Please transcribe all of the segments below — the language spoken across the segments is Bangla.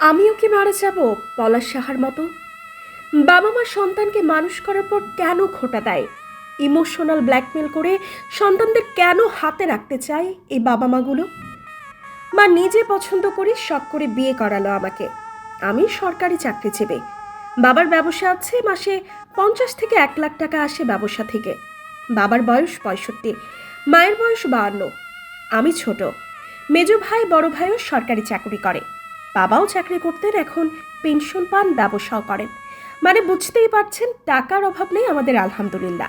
আমিও কি মারা যাব, পলাশ সাহার মতো। বাবা মা সন্তানকে মানুষ করার পর কেন খোটা দেয়? ইমোশনাল ব্ল্যাকমেল করে সন্তানদের কেন হাতে রাখতে চায় এই বাবা মাগুলো মা নিজে পছন্দ করে শখ করে বিয়ে করালো আমাকে। আমি সরকারি চাকরিজীবী বাবার ব্যবসা আছে মাসে পঞ্চাশ থেকে এক লাখ টাকা আসে ব্যবসা থেকে। বাবার বয়স পঁয়ষট্টি। মায়ের বয়স বাহান্ন। আমি ছোট। মেজো ভাই, বড় ভাইও সরকারি চাকরি করে। বাবাও চাকরি করতেন এখন পেনশন পান, ব্যবসাও করেন। মানে বুঝতেই পারছেন, টাকার অভাব নেই আমাদের, আলহামদুলিল্লাহ।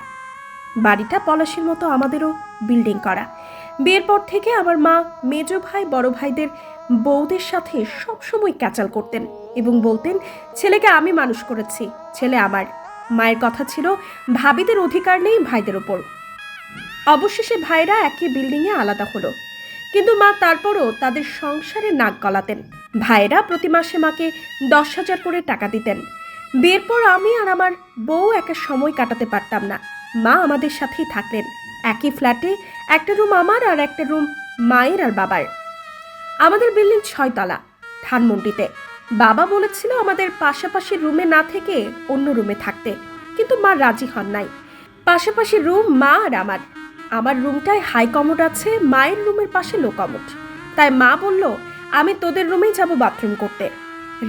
বাড়িটা পলাশের মতো আমাদেরও বিল্ডিং করা। বিয়ের পর থেকে আমার মা, মেজো ভাই, বড় ভাইদের বউদের সাথে সবসময় ক্যাচাল করতেন এবং বলতেন, ছেলেকে আমি মানুষ করেছি। ছেলে আমার। মায়ের কথা ছিল, ভাবিদের অধিকার নেই ভাইদের ওপর। অবশেষে ভাইরা একই বিল্ডিংয়ে আলাদা হলো। কিন্তু মা তারপরও তাদের সংসারে নাক গলাতেন। ভাইরা প্রতি মাসে মাকে দশ হাজার করে টাকা দিতেন। বিয়ের পর আমি আর আমার বউ একা সময় কাটাতে পারতাম না। মা আমাদের সাথেই থাকলেন। একই ফ্ল্যাটে একটা রুম আমার আর একটা রুম মায়ের আর বাবার। আমাদের বিল্ডিং ছয়তলা, ধানমন্ডিতে। বাবা বলেছিল আমাদের পাশাপাশি রুমে না থেকে অন্য রুমে থাকতে। কিন্তু মা রাজি হন নাই। পাশাপাশি রুম মা আর আমার। আমার রুমটায় হাই কমোড আছে, মায়ের রুমের পাশে লো কমোড। তাই মা বলল, আমি তোদের রুমেই যাব বাথরুম করতে।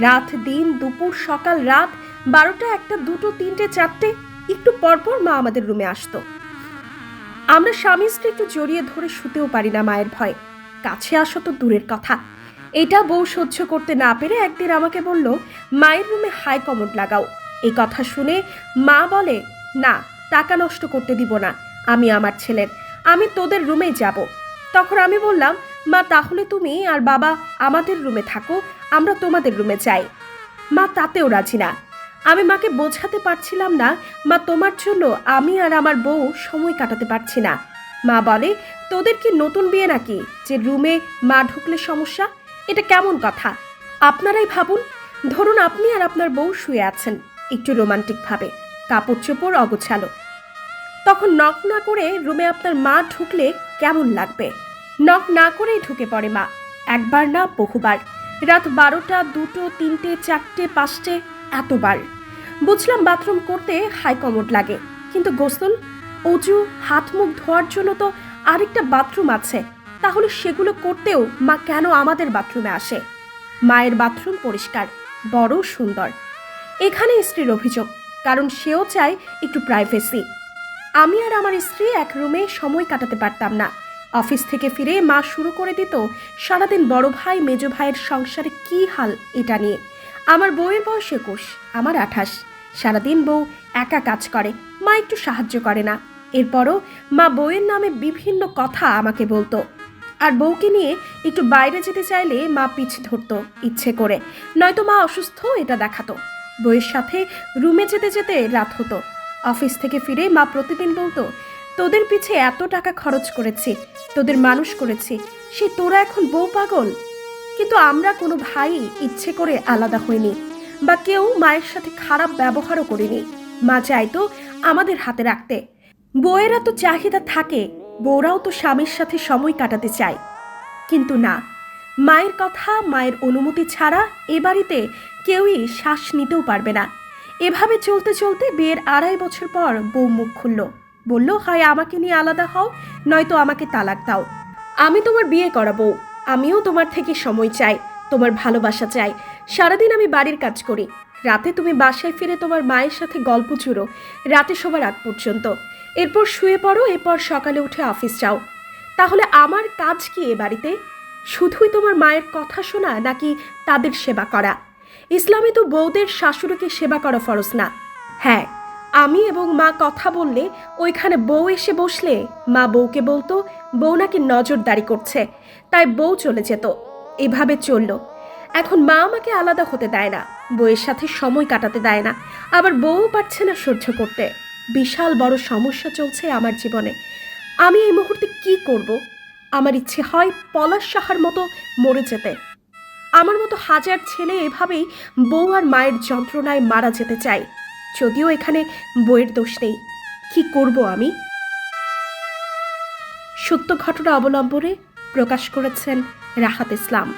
রাত, দিন, দুপুর, সকাল, রাত, বারোটা, একটা, দুটো, তিনটে, চারটে, একটু পরপর মা আমাদের রুমে আসতো। আমরা স্বামী স্ত্রী একটু জড়িয়ে ধরে শুতেও পারি না মায়ের ভয়। কাছে আসো তো দূরের কথা। এটা বউ সহ্য করতে না পেরে একদিন আমাকে বলল, মায়ের রুমে হাই কমোড লাগাও। এই কথা শুনে মা বলে, না, টাকা নষ্ট করতে দিব না। আমি আমার ছেলের। আমি তোদের রুমে যাব। তখন আমি বললাম, মা, তাহলে তুমি আর বাবা আমাদের রুমে থাকো, আমরা তোমাদের রুমে যাই। মা তাতেও রাজি না। আমি মাকে বোঝাতে পারছিলাম না, মা, তোমার জন্য আমি আর আমার বউ সময় কাটাতে পারছি না। মা বলে, তোদের কি নতুন বিয়ে নাকি? যে রুমে মা ঢুকলে সমস্যা? এটা কেমন কথা? আপনারাই ভাবুন। ধরুন আপনি আর আপনার বউ শুয়ে আছেন, একটু রোমান্টিকভাবে। কাপড় চোপড় অগোছালো। তখন নক না করে রুমে আপনার মা ঢুকলে কেমন লাগবে? নক না করেই ঢুকে পড়ে মা। একবার না, বহুবার। রাত বারোটা, দুটো, তিনটে, চারটে, পাঁচটে, এতবার। বুঝলাম বাথরুম করতে হাই কমোড লাগে। কিন্তু গোসল, অজু, হাত মুখ ধোয়ার জন্য তো আরেকটা বাথরুম আছে। তাহলে সেগুলো করতেও মা কেন আমাদের বাথরুমে আসে? মায়ের বাথরুম পরিষ্কার, বড় সুন্দর। এখানে স্ত্রীর অভিযোগ, কারণ সেও চায় একটু প্রাইভেসি আমি আর আমার স্ত্রী এক রুমে সময় কাটাতে পারতাম না। অফিস থেকে ফিরে মা শুরু করে দিত, সারাদিন বড় ভাই, মেজো ভাইয়ের সংসারে কি হাল এটা নিয়ে। আমার বউয়ের বয়স একুশ, আমার আঠাশ। সারাদিন বউ একা কাজ করে, মা একটু সাহায্য করে না। এরপরও মা বউয়ের নামে বিভিন্ন কথা আমাকে বলতো। আর বউকে নিয়ে একটু বাইরে যেতে চাইলে মা পিছ ধরতো ইচ্ছে করে, নয়তো মা অসুস্থ এটা দেখাতো। বউয়ের সাথে রুমে যেতে যেতে রাত হতো। অফিস থেকে ফিরে মা প্রতিদিন বলতো, তোদের পিছে এত টাকা খরচ করেছি, তোদের মানুষ করেছি, সে তোরা এখন বউ পাগল? কিন্তু আমরা কোনো ভাই ইচ্ছে করে আলাদা হইনি বা কেউ মায়ের সাথে খারাপ ব্যবহারও করিনি। মা চাইতো আমাদের হাতে রাখতে। বউয়েরা তো চাহিদা থাকে, বউরাও তো স্বামীর সাথে সময় কাটাতে চায়। কিন্তু না, মায়ের কথা, মায়ের অনুমতি ছাড়া এ বাড়িতে কেউই শ্বাস নিতেও পারবে না। এভাবে চলতে চলতে বিয়ের আড়াই বছর পর বউ মুখ খুলল। বলল, হয়, আমাকে নিয়ে আলাদা হও, নয়তো আমাকে তালাক দাও। আমি তোমার বিয়ে করাবো। আমিও তোমার থেকে সময় চাই, তোমার ভালোবাসা চাই। সারাদিন আমি বাড়ির কাজ করি। রাতে তুমি বাসায় ফিরে তোমার মায়ের সাথে গল্প চুরো রাতে শোবার আগ পর্যন্ত। এরপর শুয়ে পড়ো, এরপর সকালে উঠে অফিস যাও। তাহলে আমার কাজ কি এ বাড়িতে? শুধুই তোমার মায়ের কথা শোনা নাকি তাদের সেবা করা? ইসলামে তো বউদের শাশুড়িকে সেবা করা ফরজ না। হ্যাঁ আমি এবং মা কথা বললে ওইখানে বউ এসে বসলে মা বউকে বলতো, বউ নাকি নজরদারি করছে, তাই বউ চলে যেত। এভাবে চলল। এখন মা আমাকে আলাদা হতে দেয় না, বউয়ের সাথে সময় কাটাতে দেয় না। আবার বউ পারছে না সহ্য করতে। বিশাল বড় সমস্যা চলছে আমার জীবনে। আমি এই মুহূর্তে কি করব? আমার ইচ্ছে হয় পলাশ সাহার মতো মরে যেতে। আমার মতো হাজার ছেলে এভাবেই বউ আর মায়ের যন্ত্রণায় মারা যেতে চায়। যদিও এখানে বইয়ের দোষ নেই। কি করব আমি? সত্য ঘটনা অবলম্বনে প্রকাশ করেছেন রাহাত ইসলাম।